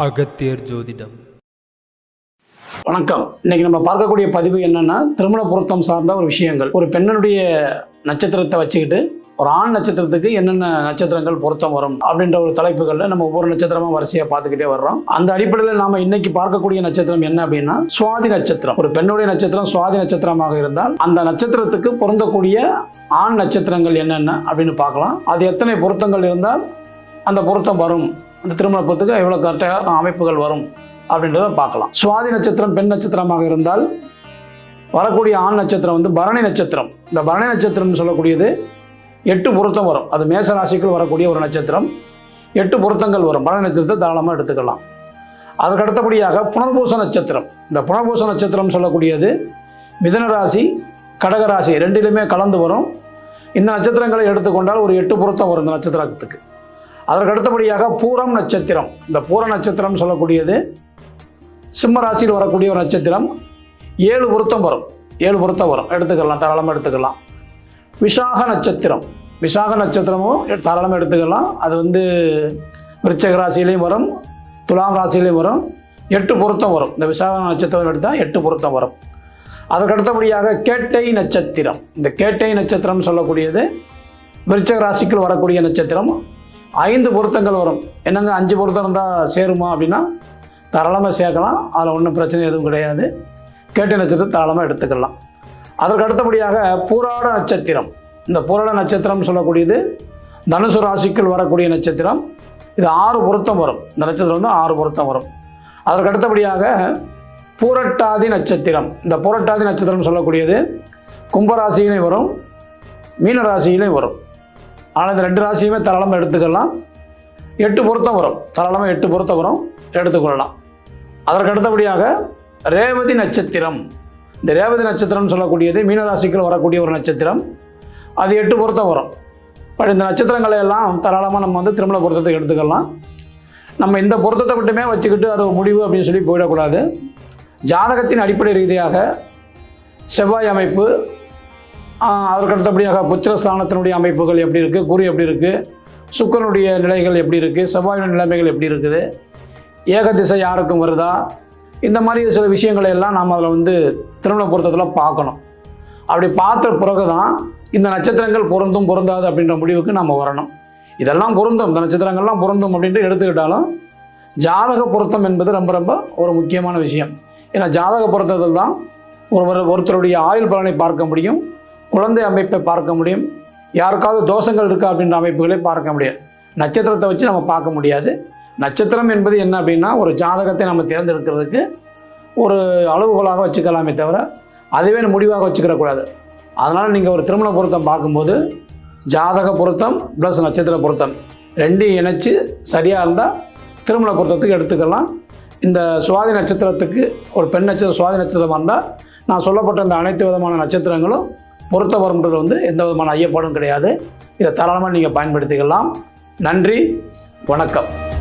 அகத்தியர் ஜோதிடம். வணக்கம். இன்னைக்கு நம்ம பார்க்கக்கூடிய பதிவு என்னன்னா திருமண பொருத்தம் சார்ந்த ஒரு விஷயங்கள். ஒரு பெண்ணனுடைய நட்சத்திரத்தை வச்சுக்கிட்டு ஒரு ஆண் நட்சத்திரத்துக்கு என்னென்ன நட்சத்திரங்கள் பொருத்தம் வரும் அப்படின்ற ஒரு தலைப்புகளில் நம்ம ஒவ்வொரு நட்சத்திரமா வரிசையாக பார்த்துக்கிட்டே வர்றோம். அந்த அடிப்படையில் நாம இன்னைக்கு பார்க்கக்கூடிய நட்சத்திரம் என்ன அப்படின்னா சுவாதி நட்சத்திரம். ஒரு பெண்ணுடைய நட்சத்திரம் சுவாதி நட்சத்திரமாக இருந்தால் அந்த நட்சத்திரத்துக்கு பொருந்தக்கூடிய ஆண் நட்சத்திரங்கள் என்னென்ன அப்படின்னு பார்க்கலாம். அது எத்தனை பொருத்தங்கள் இருந்தால் அந்த பொருத்தம் வரும். அந்த திருமண பொருத்துக்கு எவ்வளோ கரெக்டாக அமைப்புகள் வரும் அப்படின்றத பார்க்கலாம். சுவாதி நட்சத்திரம் பெண் நட்சத்திரமாக இருந்தால் வரக்கூடிய ஆண் நட்சத்திரம் வந்து பரணி நட்சத்திரம். இந்த பரணி நட்சத்திரம்னு சொல்லக்கூடியது எட்டு பொருத்தம் வரும். அது மேச ராசிக்குள் வரக்கூடிய ஒரு நட்சத்திரம். எட்டு பொருத்தங்கள் வரும். பரணி நட்சத்திரத்தை தாராளமாக எடுத்துக்கலாம். அதற்கு அடுத்தபடியாக புனர்பூச நட்சத்திரம். இந்த புனர்பூச நட்சத்திரம் சொல்லக்கூடியது மிதன ராசி கடக ராசி ரெண்டிலுமே கலந்து வரும். இந்த நட்சத்திரங்களை எடுத்துக்கொண்டால் ஒரு எட்டு பொருத்தம் வரும் இந்த நட்சத்திரத்துக்கு. அதற்கு அடுத்தபடியாக பூரம் நட்சத்திரம். இந்த பூர நட்சத்திரம் சொல்லக்கூடியது சிம்ம ராசியில் வரக்கூடிய ஒரு நட்சத்திரம். ஏழு பொருத்தம் வரும். ஏழு பொருத்தம் வரும். எடுத்துக்கலாம். தாராளமாக எடுத்துக்கலாம். விசாக நட்சத்திரம். விசாக நட்சத்திரமும் தாராளமாக எடுத்துக்கலாம். அது வந்து விருச்சக ராசியிலையும் வரும். துலாம் ராசியிலையும் வரும். எட்டு பொருத்தம் வரும். இந்த விசாக நட்சத்திரம் எடுத்தால் எட்டு பொருத்தம் வரும். அதற்கு அடுத்தபடியாக கேட்டை நட்சத்திரம். இந்த கேட்டை நட்சத்திரம் சொல்லக்கூடியது விருச்சக ராசிக்குள் வரக்கூடிய நட்சத்திரம். ஐந்து பொருத்தங்கள் வரும். என்னங்க அஞ்சு பொருத்தம் இருந்தால் சேருமா அப்படின்னா தாராளமாக சேர்க்கலாம். அதில் ஒன்றும் பிரச்சனை எதுவும் கிடையாது. கேட்டு நட்சத்திரம் தாராளமாக எடுத்துக்கலாம். அதற்கு அடுத்தபடியாக பூராட நட்சத்திரம். இந்த பூராட நட்சத்திரம் சொல்லக்கூடியது தனுசு ராசிக்குள் வரக்கூடிய நட்சத்திரம். இது ஆறு பொருத்தம் வரும். இந்த நட்சத்திரம் வந்து ஆறு பொருத்தம் வரும். அதற்கு அடுத்தபடியாக பூரட்டாதி நட்சத்திரம். இந்த பூரட்டாதி நட்சத்திரம் சொல்லக்கூடியது கும்பராசியிலையும் வரும் மீனராசியிலையும் வரும். ஆனால் இந்த ரெண்டு ராசியுமே தாராளமாக எடுத்துக்கலாம். எட்டு பொருத்தம் வரும். தாராளமாக எட்டு பொருத்தம் வரும். எடுத்துக்கொள்ளலாம். அதற்கு அடுத்தபடியாக ரேவதி நட்சத்திரம். இந்த ரேவதி நட்சத்திரம்னு சொல்லக்கூடியது மீனராசிக்குள் வரக்கூடிய ஒரு நட்சத்திரம். அது எட்டு பொருத்தம் வரும். பட் இந்த நட்சத்திரங்களை எல்லாம் தாராளமாக நம்ம வந்து திருமண பொருத்தத்தை எடுத்துக்கலாம். நம்ம இந்த பொருத்தத்தை மட்டுமே வச்சுக்கிட்டு அது முடிவு அப்படின்னு சொல்லி போயிடக்கூடாது. ஜாதகத்தின் அடிப்படை ரீதியாக செவ்வாய் அமைப்பு அதற்கு அடுத்தபடியாக புத்திரஸ்தானத்தினுடைய அமைப்புகள் எப்படி இருக்குது குரு எப்படி இருக்குது சுக்கரனுடைய நிலைகள் எப்படி இருக்குது செவ்வாயுடைய நிலைமைகள் எப்படி இருக்குது? ஏக திசை யாருக்கும் வருதா? இந்த மாதிரி சில விஷயங்களை எல்லாம் நாம் அதில் வந்து திருமண பொருத்தத்தில் பார்க்கணும். அப்படி பார்த்த பிறகு தான் இந்த நட்சத்திரங்கள் பொருந்தும் பொருந்தாது அப்படின்ற முடிவுக்கு நம்ம வரணும். இதெல்லாம் பொருந்தும். இந்த நட்சத்திரங்கள்லாம் பொருந்தும் அப்படின்ட்டு எடுத்துக்கிட்டாலும் ஜாதக பொருத்தம் என்பது ரொம்ப ரொம்ப ஒரு முக்கியமான விஷயம். ஏன்னா ஜாதக பொருத்தத்தில் தான் ஒருவர் ஒருத்தருடைய ஆயுள் பலனை பார்க்க முடியும். குழந்தை அமைப்பை பார்க்க முடியும். யாருக்காவது தோஷங்கள் இருக்கா அப்படின்ற அமைப்புகளை பார்க்க முடியாது. நட்சத்திரத்தை வச்சு நம்ம பார்க்க முடியாது. நட்சத்திரம் என்பது என்ன அப்படின்னா ஒரு ஜாதகத்தை நம்ம தேர்ந்தெடுக்கிறதுக்கு ஒரு அளவுகோலாக வச்சுக்கலாமே தவிர அதுவே முடிவாக வச்சுக்கிறக்கூடாது அதனால் நீங்கள் ஒரு திருமண பொருத்தம் பார்க்கும்போது ஜாதக பொருத்தம் ப்ளஸ் நட்சத்திர பொருத்தம் ரெண்டையும் இணைச்சி சரியாக இருந்தால் திருமண பொருத்தத்துக்கு எடுத்துக்கலாம். இந்த சுவாதி நட்சத்திரத்துக்கு ஒரு பெண் நட்சத்திரம் சுவாதி நட்சத்திரமாக இருந்தால் நான் சொல்லப்பட்ட இந்த அனைத்து விதமான நட்சத்திரங்களும் பொருத்த வரும்ன்றது வந்து எந்த விதமான ஐயப்பாடும் கிடையாது. இதை தாராளமாக நீங்கள் பயன்படுத்திக்கலாம். நன்றி. வணக்கம்.